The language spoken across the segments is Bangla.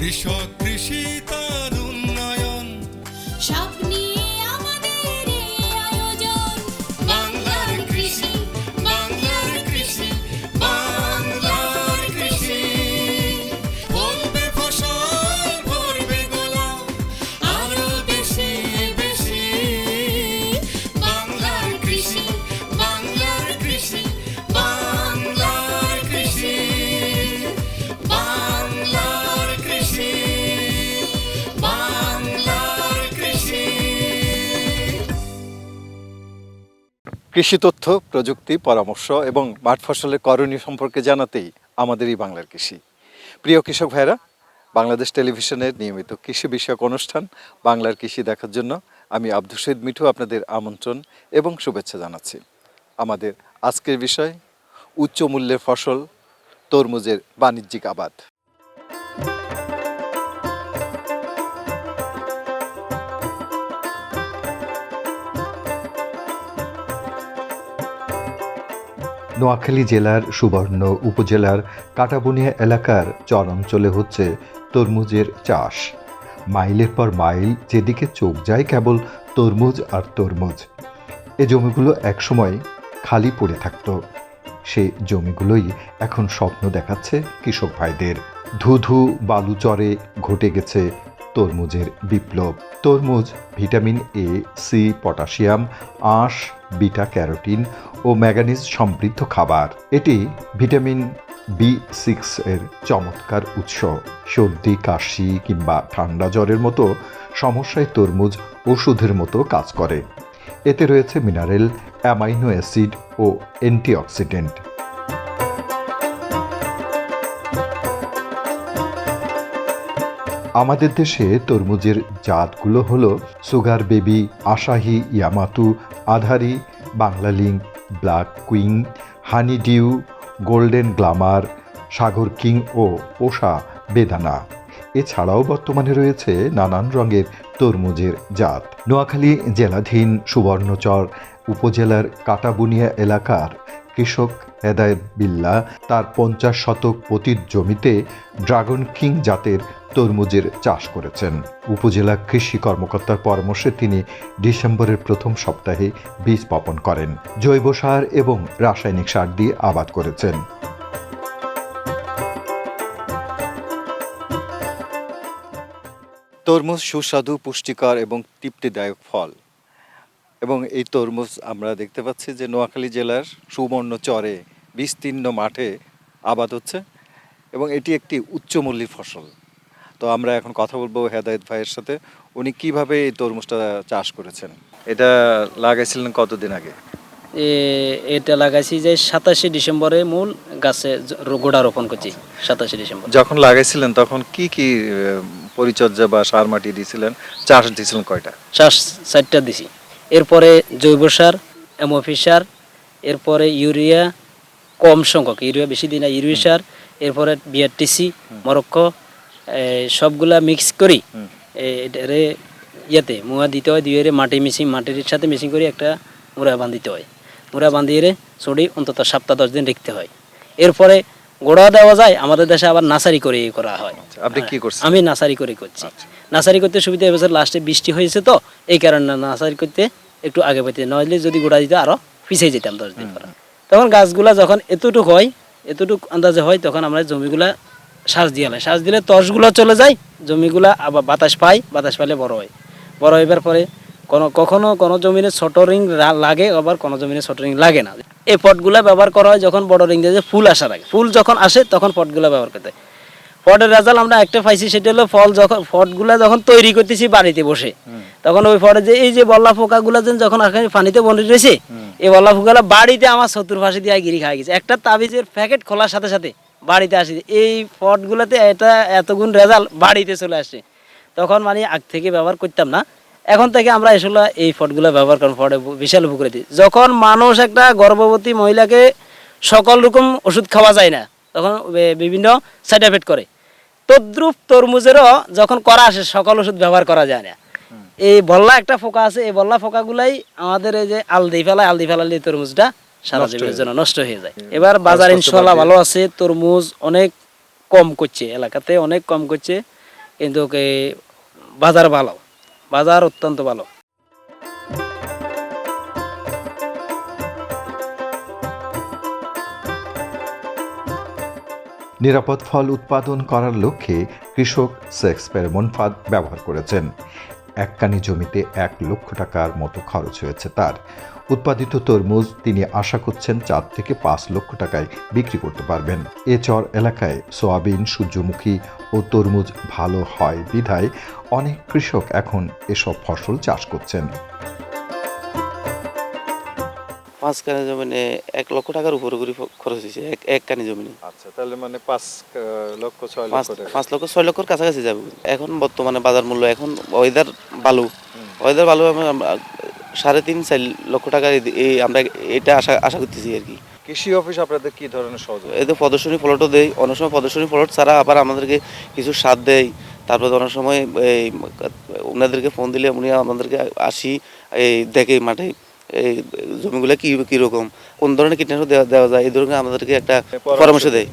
কৃষক কৃষি তার কৃষি তথ্য, প্রযুক্তি, পরামর্শ এবং মাঠ ফসলের করণীয় সম্পর্কে জানাতেই আমাদের এই বাংলার কৃষি। প্রিয় কৃষক ভাইরা বাংলাদেশ টেলিভিশনের নিয়মিত কৃষি বিষয়ক অনুষ্ঠান বাংলার কৃষি দেখার জন্য আমি আব্দুল মিঠু আপনাদের আমন্ত্রণ এবং শুভেচ্ছা জানাচ্ছি। আমাদের আজকের বিষয় উচ্চ মূল্যের ফসল, তরমুজের বাণিজ্যিক আবাদ। নোয়াখালী জেলার সুবর্ণ উপজেলার কাটাবুনিয়া এলাকার চর অঞ্চলে হচ্ছে তরমুজের চাষ। মাইলের পর মাইল যেদিকে চোখ যায় কেবল তরমুজ আর তরমুজ। এ জমিগুলো একসময় খালি পড়ে থাকতো। সে জমিগুলোই এখন স্বপ্ন দেখাচ্ছে কৃষক ভাইদের। ধুধু বালুচরে ঘটে গেছে তরমুজের বিপ্লব। তরমুজ, ভিটামিন এ, সি, পটাশিয়াম, আঁশ, বিটা ক্যারোটিন ও ম্যাগানিজ সমৃদ্ধ খাবার। এটি ভিটামিন বি সিক্স এর চমৎকার উৎস। সর্দি, কাশি কিংবা ঠান্ডা জ্বরের মতো সমস্যায় তরমুজ ওষুধের মতো কাজ করে। এতে রয়েছে মিনারেল, অ্যামাইনো অ্যাসিড ও অ্যান্টিঅক্সিডেন্ট। আমাদের দেশে তরমুজের জাতগুলো হলো সুগার বেবি, আশাহি, ইয়ামাতু, আধারি Banglalink black king honey dew golden glamour Sagar king ও ওষা বেদানা এছাড়াও বর্তমানে রয়েছে নানান রঙের তরমুজের জাত। নোয়াখালী জেলাধীন সুবর্ণচর উপজেলার কাটাবুনিয়া এলাকার কৃষক হেদায়েত বিল্লা তার পঞ্চাশ শতক পতির জমিতে ড্রাগন কিং জাতের তরমুজের চাষ করেছেন। উপজেলা কৃষি কর্মকর্তার পরামর্শে তিনি ডিসেম্বরের প্রথম সপ্তাহে বীজ বপন করেন, জৈব সার এবং রাসায়নিক সার দিয়ে আবাদ করেছেন। তরমুজ সুস্বাদু, পুষ্টিকর এবং তৃপ্তিদায়ক ফল। এবং এই তরমুজ আমরা দেখতে পাচ্ছি যে নোয়াখালী জেলার সুবর্ণ চরে বিস্তীর্ণ মাঠে আবাদ হচ্ছে এবং এটি একটি উচ্চমূল্যের ফসল। তো আমরা এখন কথা বলব হেদায়েত ভাইয়ের সাথে। উনি কীভাবে এই তরমুজটা চাষ করেছেন? এটা লাগাইছিলেন কতদিন আগে? এ- এটা লাগাইছি যে সাতাশে ডিসেম্বরে মূল গাছে গোড়া রোপণ করছি সাতাশে ডিসেম্বর। যখন লাগাইছিলেন তখন কি কি পরিচর্যা বা সার মাটি দিয়েছিলেন চাষ দিয়েছিলেন কয়টা? চাষ চারটা দিছি। এরপরে জৈব সার এমওপি সার এরপরে ইউরিয়া কম সংখ্যক ইউরিয়া বেশি দিন না ইউরিয়া সার এরপরে বিআরটিসি মরক্কো সবগুলা মিক্স করি। এটারে ইয়েতে মুয়া দিতে হয় দিয়ে মাটি মিশিং মাটির সাথে মিশিং করে একটা মুড়া বান্ধিতে হয়। মুড়া বান্ধিয়ে রে ছড়ি অন্তত সপ্তাহ দশ দিন রাখতে হয়। এরপরে গোড়া দেওয়া যায় আমাদের দেশে আবার নাসারি করে করা হয়। আপনি কি করছেন? আমি নাসারি করে করছি। নাসারি করতে সুবিধা এবছর লাস্টে বৃষ্টি হয়েছে তো এই কারণে নাসারি করতে একটু আগে পেতে নইলে যদি গোড়া দিতে আরও পিছিয়ে যেতাম দশ দিন পর। তখন গাছগুলা যখন এতটুক হয় এতটুক আন্দাজে হয় তখন আমরা জমিগুলা শ্বাস দিয়ে হয় শ্বাস দিলে তসগুলো চলে যায় জমিগুলা আবার বাতাস পায় বাতাস পাইলে বড় হয়। বড় হইবার পরে কোনো কখনো কোনো জমিনে ছোট রিং লাগে আবার কোনো জমিনে ছোট রিং লাগে না। এই পটগুলা ব্যবহার করা হয় যখন বড় রিং দিয়ে ফুল আসার আগে। ফুল যখন আসে তখন পটগুলা ব্যবহার করতে ফটের রেজাল্ট আমরা একটা পাইছি সেটা হলো ফল যখন ফটগুলা যখন তৈরি করতেছি বাড়িতে বসে তখন ওই ফটে যে এই যে বল্লা পোকাগুলা যেন যখন এখানে পানিতে বন্ধ রয়েছে এই বল্লা পোকাগুলা বাড়িতে আমার চতুর্পাশে দিয়ে গিরি খাই গেছে। একটা তাবিজের প্যাকেট খোলার সাথে সাথে বাড়িতে আসি। এই ফটগুলাতে এটা এতগুণ রেজাল্ট বাড়িতে চলে আসে। তখন মানে আগ থেকে ব্যবহার করতাম না। এখন থেকে আমরা এসলে এই ফটগুলো ব্যবহার করেন ফটে বিশাল উপকৃত যখন মানুষ একটা গর্ভবতী মহিলাকে সকল রকম ওষুধ খাওয়া যায় না তখন বিভিন্ন সাইড এফেক্ট করে। তদ্রুপ তরমুজেরও যখন করা আসে সকল ওষুধ ব্যবহার করা যায় না। এই বল্লা একটা ফোকা আছে এই বল্লা ফোকাগুলাই আমাদের এই যে আলদি ফেলায় আলদি ফেলালে তরমুজটা সারা জীবনের জন্য নষ্ট হয়ে যায়। এবার বাজার ইনশাল্লাহ ভালো আছে তরমুজ অনেক কম করছে এলাকাতে অনেক কম করছে কিন্তু বাজার ভালো। বাজার অত্যন্ত ভালো। নিরাপদ ফল উৎপাদন করার লক্ষ্যে কৃষক সেক্স ফেরোমন ফাঁদ ব্যবহার করেছেন। এক কানি জমিতে এক লক্ষ টাকার মতো খরচ হয়েছে তার। উৎপাদিত তরমুজ তিনি আশা করছেন চার থেকে পাঁচ লক্ষ টাকায় বিক্রি করতে পারবেন। এ চর এলাকায় সোয়াবিন, সূর্যমুখী ও তরমুজ ভালো হয় বিধায় অনেক কৃষক এখন এসব ফসল চাষ করছেন। পাঁচ কানি জমিনে এক লক্ষ টাকার উপরে করে খরচ হয়েছে এক এক কানি জমিনে। আচ্ছা তাহলে মানে পাঁচ লক্ষ ছয় পাঁচ লক্ষ পাঁচ লক্ষ ছয় লক্ষর কাছাকাছি যাবে এখন বর্তমানে বাজার মূল্য এখন ওয়েদার ভালো। ওয়েদার ভালো আমরা আমরা সাড়ে তিন চার লক্ষ টাকার এই- এই আমরা এটা আশা আশা করতেছি আর কি। কৃষি অফিস আপনাদের কি ধরনের সহযোগিতা? এদের প্রদর্শনী প্লটও দেয় অনেক সময় প্রদর্শনী প্লট ছাড়া আবার আমাদেরকে কিছু সার দেয় তারপরে অনেক সময় এই ওনাদেরকে ফোন দিলে উনি আমাদেরকে আসি এই দেখে মাঠে এই জমিগুলো কি কীরকম কোন ধরনের কীটনাশক দেওয়া দেওয়া যায় এই ধরনের আমাদেরকে একটা পরামর্শ দেয়।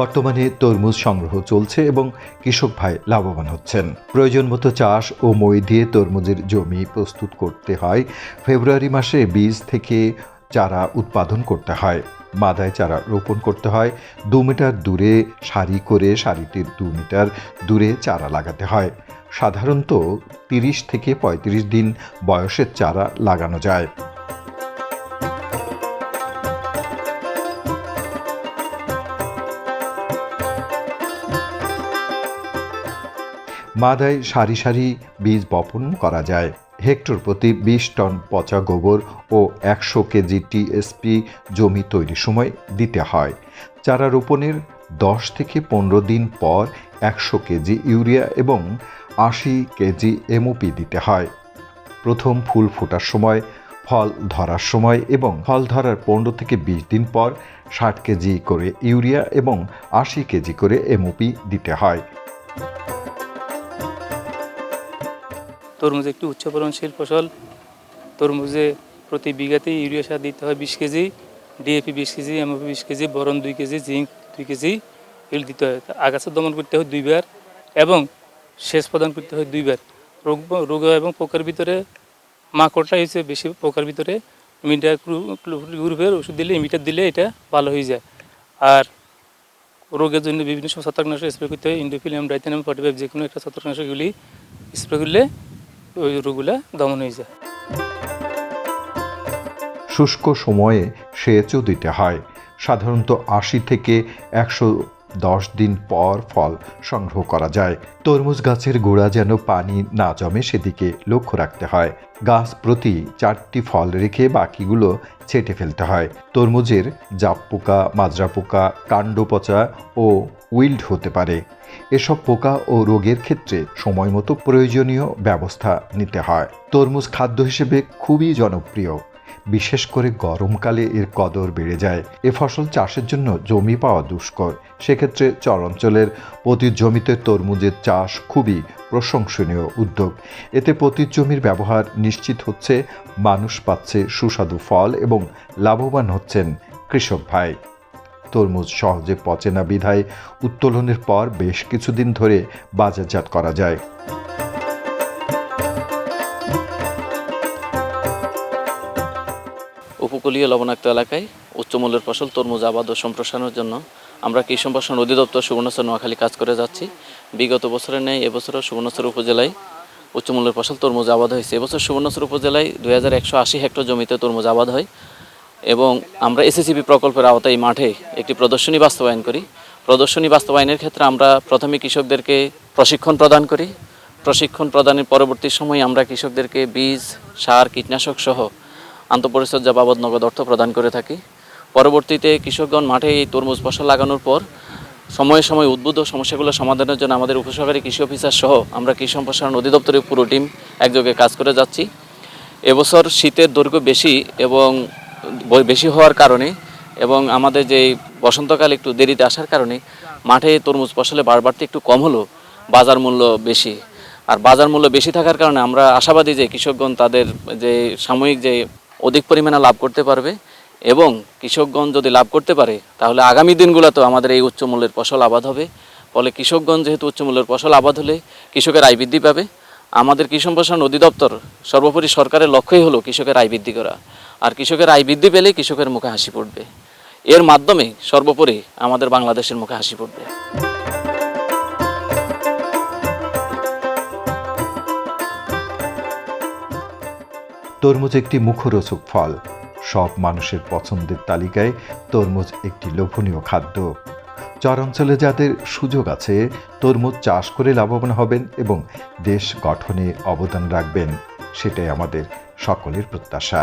বর্তমানে তরমুজ সংগ্রহ চলছে এবং কৃষক ভাই লাভবান হচ্ছেন। প্রয়োজন মতো চাষ ও মই দিয়ে তরমুজের জমি প্রস্তুত করতে হয়। ফেব্রুয়ারি মাসে বীজ থেকে চারা উৎপাদন করতে হয়। মাদায় চারা রোপণ করতে হয়। দু মিটার দূরে সারি করে সারিটির দু মিটার দূরে চারা লাগাতে হয়। সাধারণত তিরিশ থেকে পঁয়ত্রিশ দিন বয়সের চারা লাগানো যায়। মাদায় সারি সারি বীজ বপন করা যায়। হেক্টর প্রতি বিশ টন পচা গোবর ও একশো কেজি টিএসপি জমি তৈরির সময় দিতে হয়। চারা রোপণের দশ থেকে পনেরো দিন পর একশো কেজি ইউরিয়া এবং আশি কেজি এমওপি দিতে হয়। প্রথম ফুল ফোটার সময়, ফল ধরার সময় এবং ফল ধরার পনেরো থেকে বিশ দিন পর ষাট কেজি করে ইউরিয়া এবং আশি কেজি করে এমওপি দিতে হয়। তরমুজ একটি উচ্চ ফলনশীল ফসল। তরমুজে প্রতি বিঘাতে ইউরিয়া সার দিতে হয় বিশ কেজি, ডিএপি বিশ কেজি, এমওপি বিশ কেজি বরণ দুই কেজি, জিঙ্ক দুই কেজি এগুলো দিতে হয়। আগাছা দমন করতে হয় দুইবার এবং সেচ প্রদান করতে হয় দুইবার। রোগ রোগ এবং পোকার ভিতরে মাকড়টা হয়েছে বেশি পোকার ভিতরে। ইমিটার গ্রুপের ওষুধ দিলে ইমিটার দিলে এটা ভালো হয়ে যায়। আর রোগের জন্য বিভিন্ন সময় ছত্রাকনাশক স্প্রে করতে হয়। ইন্ডোফিলিয়াম, ডাইথেনাম ফর্টি ফাইভ যে কোনো একটা ছত্রাকনাশকগুলি স্প্রে করলে ওই রোগগুলো দমন হয়ে যায়। শুষ্ক সময়ে সেচও দিতে হয়। সাধারণত আশি থেকে একশো দশ দিন পর ফল সংগ্রহ করা যায়। তরমুজ গাছের গোড়া যেন পানি না জমে সেদিকে লক্ষ্য রাখতে হয়। গাছ প্রতি চারটি ফল রেখে বাকিগুলো ছেটে ফেলতে হয়। তরমুজের জাপ পোকা মাজরা পোকা কাণ্ড পচা ও উইল্ড হতে পারে। এসব পোকা ও রোগের ক্ষেত্রে সময় মতো প্রয়োজনীয় ব্যবস্থা নিতে হয়। তরমুজ খাদ্য হিসেবে খুবই জনপ্রিয়। বিশেষ করে গরমকালে এর কদর বেড়ে যায়। এ ফসল চাষের জন্য জমি পাওয়া দুষ্কর। সেক্ষেত্রে চর অঞ্চলের প্রতি জমিতে তরমুজের চাষ খুবই প্রশংসনীয় উদ্যোগ। এতে প্রতি জমির ব্যবহার নিশ্চিত হচ্ছে, মানুষ পাচ্ছে সুস্বাদু ফল এবং লাভবান হচ্ছেন কৃষক ভাই। তরমুজ সহজে পচে না বিধায় উত্তোলনের পর বেশ কিছুদিন ধরে বাজারজাত করা যায়। উপকূলীয় লবণাক্ত এলাকায় উচ্চমূল্যের ফসল, তরমুজ, আবাদ ও সম্প্রসারণের জন্য আমরা কৃষি সম্প্রসারণ অধিদপ্তর সুবর্ণচর নোয়াখালী কাজ করে যাচ্ছি। বিগত বছরের ন্যায় এবছরও সুবর্ণচর উপজেলায় উচ্চমূল্যের ফসল, তরমুজ আবাদ হয়েছে। এবছর সুবর্ণচর উপজেলায় দুই হাজার একশো আশি হেক্টর জমিতে তরমুজ আবাদ হয় এবং আমরা এসএসিপি প্রকল্পের আওতায় মাঠে একটি প্রদর্শনী বাস্তবায়ন করি। প্রদর্শনী বাস্তবায়নের ক্ষেত্রে আমরা প্রথমে কৃষকদেরকে প্রশিক্ষণ প্রদান করি। প্রশিক্ষণ প্রদানের পরবর্তী সময়ে আমরা কৃষকদেরকে বীজ, সার, কীটনাশক সহ আন্তঃপরিচর্যা বাবদ নগদ অর্থ প্রদান করে থাকি। পরবর্তীতে কৃষকগণ মাঠে এই তরমুজ ফসল লাগানোর পর সময়ে সময়ে উদ্বুদ্ধ সমস্যাগুলো সমাধানের জন্য আমাদের উপসহকারী কৃষি অফিসার সহ আমরা কৃষি সম্প্রসারণ অধিদপ্তরের পুরো টিম একযোগে কাজ করে যাচ্ছি। এবছর শীতের দৈর্ঘ্য বেশি এবং বেশি হওয়ার কারণে এবং আমাদের যে বসন্তকাল একটু দেরিতে আসার কারণে মাঠে তরমুজ ফসলে বারবারতে একটু কম হলো, বাজার মূল্য বেশি। আর বাজার মূল্য বেশি থাকার কারণে আমরা আশাবাদী যে কৃষকগণ তাদের যে সাময়িক যে অধিক পরিমাণে লাভ করতে পারবে এবং কৃষকগণ যদি লাভ করতে পারে, তাহলে আগামী দিনগুলোতেও আমাদের এই উচ্চ মূল্যের ফসল আবাদ হবে। ফলে কৃষকগণ যেহেতু উচ্চ মূল্যের ফসল আবাদ হলে কৃষকের আয় বৃদ্ধি পাবে। আমাদের কৃষি সম্প্রসারণ অধিদপ্তর সর্বোপরি সরকারের লক্ষ্যই হলো কৃষকের আয় বৃদ্ধি করা। আর কৃষকের আয় বৃদ্ধি পেলে কৃষকের মুখে হাসি ফুটবে। এর মাধ্যমে সর্বোপরি আমাদের বাংলাদেশের মুখে হাসি ফুটবে। তরমুজ একটি মুখরোচক ফল। সব মানুষের পছন্দের তালিকায় তরমুজ একটি লোভনীয় খাদ্য। চরাঞ্চলে যাদের সুযোগ আছে, তরমুজ চাষ করে লাভবান হবেন এবং দেশ গঠনে অবদান রাখবেন, সেটাই আমাদের সকলের প্রত্যাশা।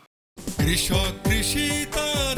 কৃষক কৃষি তার